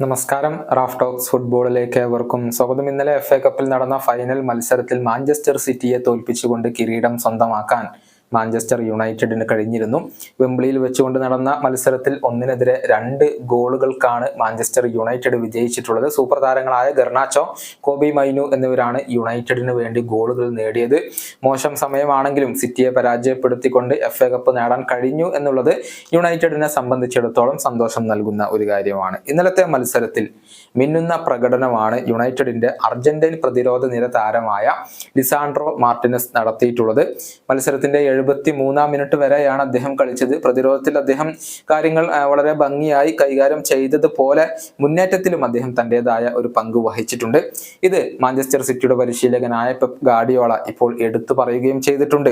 നമസ്കാരം. Raf talks ഫുട്ബോളിലേക്ക് ഏവർക്കും സ്വാഗതം. ഇന്നലെ എഫ് എ കപ്പിൽ നടന്ന ഫൈനൽ മത്സരത്തിൽ മാഞ്ചസ്റ്റർ സിറ്റിയെ തോൽപ്പിച്ചുകൊണ്ട് കിരീടം സ്വന്തമാക്കാൻ മാഞ്ചസ്റ്റർ യുണൈറ്റഡിന് കഴിഞ്ഞിരുന്നു. വെംബ്ലിയിൽ വെച്ചുകൊണ്ട് നടന്ന മത്സരത്തിൽ ഒന്നിനെതിരെ രണ്ട് ഗോളുകൾക്കാണ് മാഞ്ചസ്റ്റർ യുണൈറ്റഡ് വിജയിച്ചിട്ടുള്ളത്. സൂപ്പർ താരങ്ങളായ ഗർണാച്ചോ കോബി മൈനു എന്നിവരാണ് യുണൈറ്റഡിന് വേണ്ടി ഗോളുകൾ നേടിയത്. മോശം സമയമാണെങ്കിലും സിറ്റിയെ പരാജയപ്പെടുത്തിക്കൊണ്ട് എഫ് എ കപ്പ് നേടാൻ കഴിഞ്ഞു എന്നുള്ളത് യുണൈറ്റഡിനെ സംബന്ധിച്ചിടത്തോളം സന്തോഷം നൽകുന്ന ഒരു കാര്യമാണ്. ഇന്നലത്തെ മത്സരത്തിൽ മിന്നുന്ന പ്രകടനമാണ് യുണൈറ്റഡിന്റെ അർജന്റീൻ പ്രതിരോധ നിര താരമായ ലിസാൻഡ്രോ മാർട്ടിനസ് നടത്തിയിട്ടുള്ളത്. മത്സരത്തിന്റെ എഴുപത്തി മൂന്നാം മിനിറ്റ് വരെയാണ് അദ്ദേഹം കളിച്ചത്. പ്രതിരോധത്തിൽ അദ്ദേഹം കാര്യങ്ങൾ വളരെ ഭംഗിയായി കൈകാര്യം ചെയ്തതുപോലെ മുന്നേറ്റത്തിലും അദ്ദേഹം തന്റെതായ ഒരു പങ്ക് വഹിച്ചിട്ടുണ്ട്. ഇത് മാഞ്ചസ്റ്റർ സിറ്റിയുടെ പരിശീലകനായ പെപ് ഗാഡിയോള ഇപ്പോൾ എടുത്തു പറയുകയും ചെയ്തിട്ടുണ്ട്.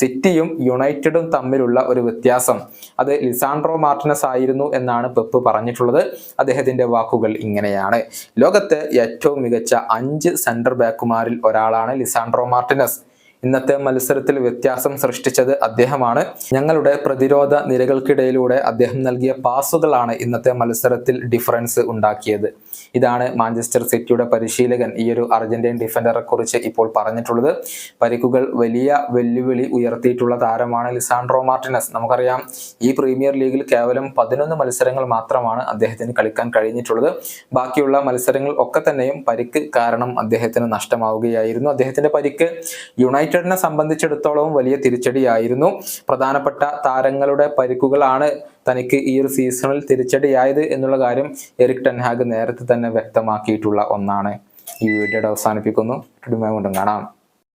സിറ്റിയും യുണൈറ്റഡും തമ്മിലുള്ള ഒരു വ്യത്യാസം. അത് ലിസാൻഡ്രോ മാർട്ടിനസ് ആയിരുന്നു എന്നാണ് പെപ്പ് പറഞ്ഞിട്ടുള്ളത്. അദ്ദേഹത്തിന്റെ വാക്കുകൾ ഇങ്ങനെയാണ്. ലോകത്തെ ഏറ്റവും മികച്ച അഞ്ച് സെന്റർ ബാക്കുമാരിൽ ഒരാളാണ് ലിസാൻഡ്രോ മാർട്ടിനസ്. ഇന്നത്തെ മത്സരത്തിൽ വ്യത്യാസം സൃഷ്ടിച്ചത് അദ്ദേഹമാണ്. ഞങ്ങളുടെ പ്രതിരോധ നിരകൾക്കിടയിലൂടെ അദ്ദേഹം നൽകിയ പാസുകളാണ് ഇന്നത്തെ മത്സരത്തിൽ ഡിഫറൻസ് ഉണ്ടാക്കിയത്. ഇതാണ് മാഞ്ചസ്റ്റർ സിറ്റിയുടെ പരിശീലകൻ ഈ ഒരു അർജന്റീൻ ഡിഫൻഡറെ കുറിച്ച് ഇപ്പോൾ പറഞ്ഞിട്ടുള്ളത്. പരിക്കുകൾ വലിയ വെല്ലുവിളി ഉയർത്തിയിട്ടുള്ള താരമാണ് ലിസാൻഡ്രോ മാർട്ടിനസ്. നമുക്കറിയാം ഈ പ്രീമിയർ ലീഗിൽ കേവലം പതിനൊന്ന് മത്സരങ്ങൾ മാത്രമാണ് അദ്ദേഹത്തിന് കളിക്കാൻ കഴിഞ്ഞിട്ടുള്ളത്. ബാക്കിയുള്ള മത്സരങ്ങൾ ഒക്കെ തന്നെയും പരിക്ക് കാരണം അദ്ദേഹത്തിന് നഷ്ടമാവുകയായിരുന്നു. അദ്ദേഹത്തിന്റെ പരിക്ക് യുണൈറ്റഡിനെ സംബന്ധിച്ചിടത്തോളം വലിയ തിരിച്ചടിയായിരുന്നു. പ്രധാനപ്പെട്ട താരങ്ങളുടെ പരിക്കുകളാണ് തനിക്ക് ഈ ഒരു സീസണിൽ തിരിച്ചടിയായത് എന്നുള്ള കാര്യം എറിക് ടെൻഹാഗ് നേരത്തെ തന്നെ വ്യക്തമാക്കിയിട്ടുള്ള ഒന്നാണ്. ഈ വീഡിയോയുടെ അവസാനിപ്പിക്കുന്നു. കൊണ്ടും കാണാം.